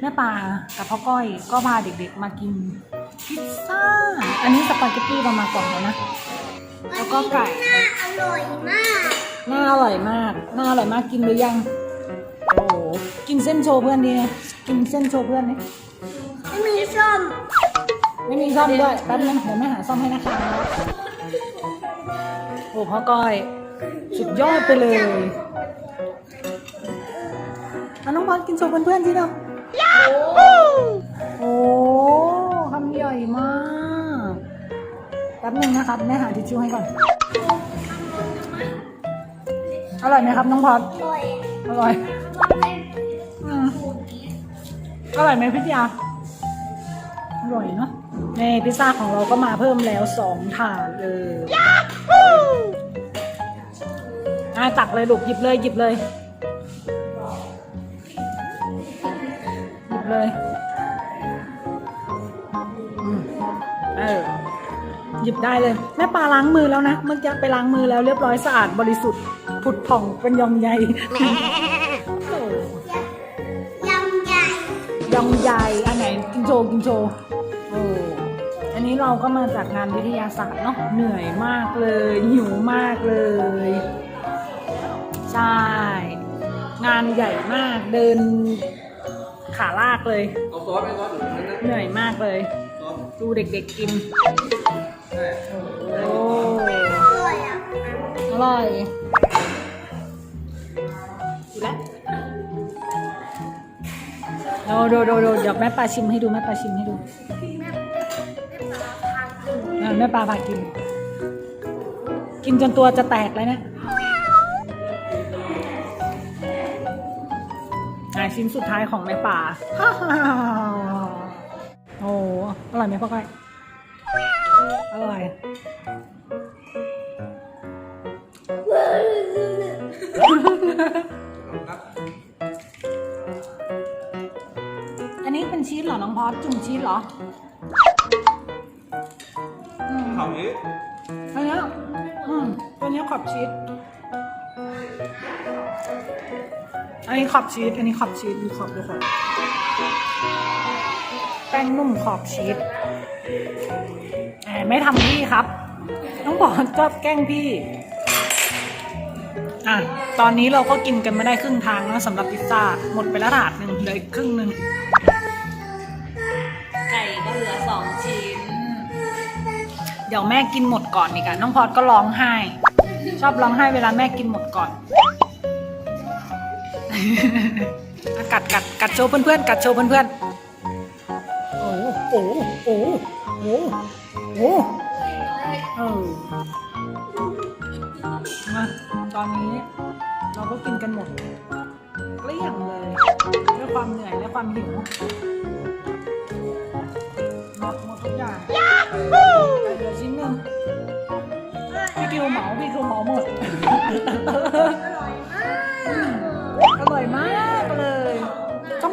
แม่ปลากับพ่อก้อยก็พาเด็กๆมากินพิซซ่า อันนี้สปาเกตตี้เรามาก่อนแล้วนะ แล้วก็ไก่น่าอร่อยมากน่าอร่อยมากน่าอร่อยมากกินหรือยัง โอ้โหกินเส้นโชว์เพื่อนดีนะกินเส้นโชว์เพื่อนนี่ไม่มีส้มไม่มีซ่อมด้วยแป๊บนึงเดี๋ยวแม่หาซ่อมให้นะคะ โอ้พ่อก้อย สุดยอดไปเลยเอาน้องบอลกินโชว์เพื่อนๆสิเนาะ โอ้คำใหญ่มากแป๊บนึงนะครับแม่หาทิชชู่ให้ก่อน อร่อยไหมครับน้องพอดอร่อยอร่อยอืมอร่อยไหมพี่ยาอร่อยเนาะในพิซซ่าของเราก็มาเพิ่มแล้วสองถาดเลยอะตักเลยลูกหยิบเลยหยิบเลย เลยอืมเออหยิบได้เลย แม่ปลาล้างมือแล้วนะ เมื่อกี้ไปล้างมือแล้วเรียบร้อยสะอาดบริสุทธิ์ผุดผ่องเป็นยองใยโอ้ยำใหญ่ยองใยอันไหนกินโชว์กินโชว์โอ้อันนี้เราก็มาจากงานวิทยาศาสตร์เนาะเหนื่อยมากเลยหิวมากเลย ใช่ งานใหญ่มากเดิน ขาลากเลย เอาซอสไหมซอสหรือนั่นนะเหนื่อยมากเลย ซอสดูเด็กๆกิน ใช่โอ้อร่อยอะอร่อยอยู่แล้วโดโดโดโดเดี๋ยวแม่ปลาชิมให้ดูแม่ปลาชิมให้ดูอะแม่ปลาพากิน กินจนตัวจะแตกเลยเนี่ยอะ ชิ้นสุดท้ายของแม่ป่า โอ้อร่อยไหมพ่อก้อย อร่อย อันนี้เป็นชีสเหรอ น้องพอสจุ่มชีสเหรออืมข่าวนี้อันเนี้ยอืมตัวเนี้ยขอบชีส อันนี้ขอบชีส อันนี้ขอบชีสดูขอบดูขอบแป้งนุ่มขอบชีสแหมไม่ทำพี่ครับน้องบอกชอบแกล้งพี่ อะ ตอนนี้เราก็กินกันไม่ได้ครึ่งทางแล้วสำหรับพิซซ่า หมดไปแล้วถาดหนึ่งเหลืออีกครึ่งหนึ่งไก่ก็เหลือสองชิ้น เดี๋ยวแม่กินหมดก่อนดีกันน้องพอดก็ร้องไห้ ชอบร้องไห้เวลาแม่กินหมดก่อนอะ กัดกัดกัดโชว์เพื่อนๆกัดโชว์เพื่อนๆโอ้โหโอ้โหโอ้โหโอ้โหเออมาตอนนี้เราก็กินกันหมดเกลี้ยงเลยด้วยความเหนื่อยและความหิวหมดหมดทุกอย่างแต่เหลือชิ้นหนึ่งพี่คิวเหมาพี่คิวเหมาหมด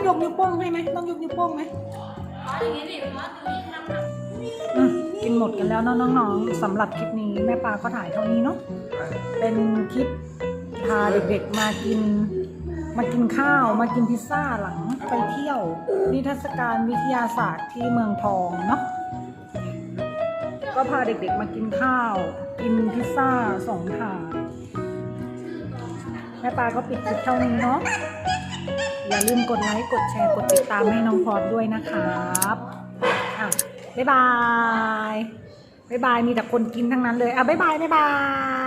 ยกนิ้วโป้งให้ไหมต้องยกนิ้วโป้งไหมอืมกินหมดกันแล้วเนอะน้องๆสำหรับคลิปนี้แม่ปลาก็ถ่ายเท่านี้เนาะเป็นคลิปพาเด็กๆมากิน มากินข้าวมากินพิซซ่าหลังไปเที่ยว นิทรรศการวิทยาศาสตร์ที่เมืองทองเนาะก็พาเด็กๆมากินข้าว กินพิซซ่าสองถาดแม่ปลาก็ปิดคลิปเท่านี้เนาะ อย่าลืมกดไลค์กดแชร์กดติดตามให้น้องพอดด้วยนะครับอะบ๊ายบายบ๊ายบายมีแต่คนกินทั้งนั้นเลยอะบ๊ายบายบ๊ายบาย